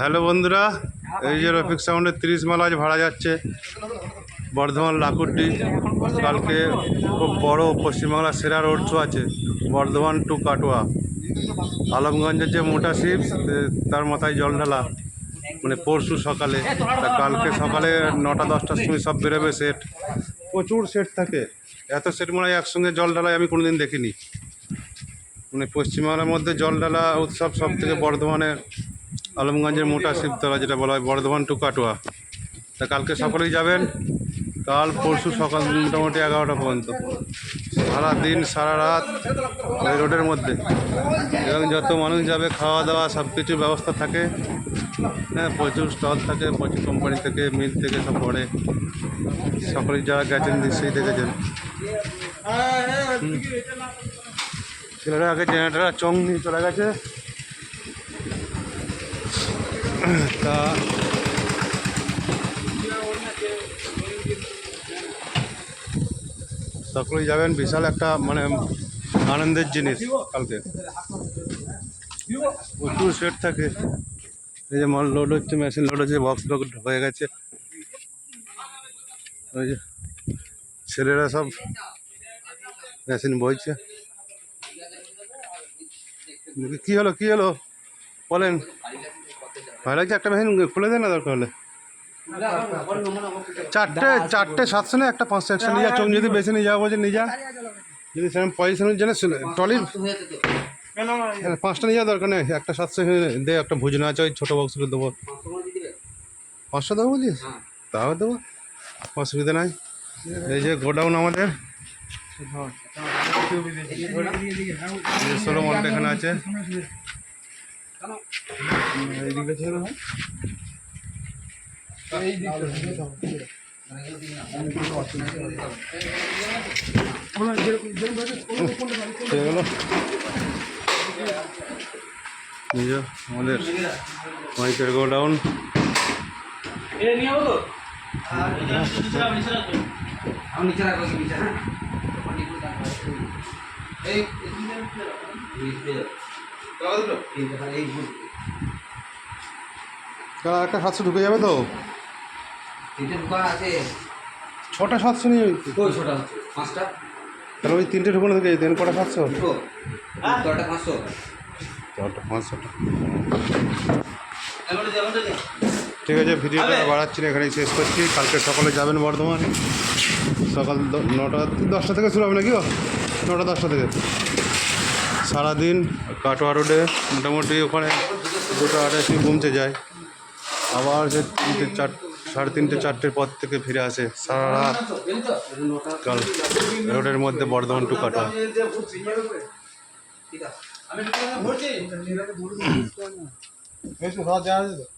Hello বন্ধুরা, এই যে রফিক সাউন্ডের তিরিশ মাল আজ ভাড়া যাচ্ছে। বর্ধমান লাকুড্ডি কালকে খুব বড় পশ্চিমবাংলার সেরা রোড শো আছে, বর্ধমান টু কাটোয়া। আলমগঞ্জের যে মোটা শিপ তার মাথায় জল ঢালা। মানে পরশু সকালে কালকে সকালে নটা, দশটার সময় সব বেরোবে সেট প্রচুর সেট থাকে। এত সেট মনে হয় একসঙ্গে জল ঢালায় আমি কোনোদিন দেখিনি। মানে পশ্চিমবাংলার মধ্যে জল ঢালা উৎসব সব থেকে বর্ধমানে আলমগঞ্জের মোটা শিবতলা যেটা বলা হয়, বর্ধমান টু কাটোয়া। তা কালকে সকলেই যাবেন? কাল পরশু সকাল মোটামুটি এগারোটা পর্যন্ত। সারা দিন সারা রাত ওই রোডের মধ্যে। এবং যত মানুষ যাবে, খাওয়া দাওয়া সব কিছু ব্যবস্থা থাকে। হ্যাঁ প্রচুর স্টল থাকে, প্রচুর কোম্পানি থেকে মিল থেকে সব পড়ে। সকলেই যারা গেছেন, নিশ্চয়ই দেখেছেন। ছেলেরা আগে জেনারেটার চং নিয়ে চলে গেছে। তা সকলেই যাবেন, বিশাল একটা মানে আনন্দের জিনিস কালকে। প্রচুর সেট থাকে। এই যে মাল লোড হচ্ছে মেশিন লোড হচ্ছে বক্স লোড হয়ে গেছে। ওই যে ছেলেরা সব মেশিন বইছে। কি হলো কি হলো? বলেন। ভালো লাগছে একটা মেশিন খুলে দেন না দরকার হলে। চারটে চারটে সাতশো না একটা পাঁচশো একশো নিয়ে যা চোখ যদি বেশি নিয়ে যাব বলছে নিয়ে যা। যদি সেরকম পয়সানোর জন্য ট্রলির হ্যাঁ, পাঁচটা নিয়ে যাওয়া দরকার নেই একটা সাতশো দে একটা ভুজনা আছে ওই ছোটো বক্সগুলো দেবো। পাঁচশো দেবো বলিস তাও দেবো। অসুবিধা নাই। এই যে গোডাউন আমাদের। ষোলো মালটা এখানে আছে আমাদের মাইকের গোডাউন নিচে রাখব নিচে হ্যাঁ এই এই তারা একটা সাতশো ঢুকে যাবে তো? আছে। ছটা সাতশো নিয়ে ছোটা পাঁচটা। তাহলে ওই তিনটে ঢুকানো থেকে দেন কটা সাতশো? পাঁচশো। ছটা পাঁচশোটা ঠিক আছে ভিডিওটা বাড়াচ্ছি না এখানেই শেষ করছি। কালকে সকালে যাবেন বর্ধমানে। সকাল নটা দশটা থেকে শুরু হবে নাকি নটা দশটা থেকে। সারাদিন কাটোয়া রোডে মোটামুটি ওখানে দুটো আড়াইশি পৌঁছে যায়। আবার সে তিনটে চার সাড়ে তিনটে চারটের পর থেকে ফিরে আসে সারা রাত। কাল রোডের মধ্যে বর্ধমান টু কাটোয়া। আছে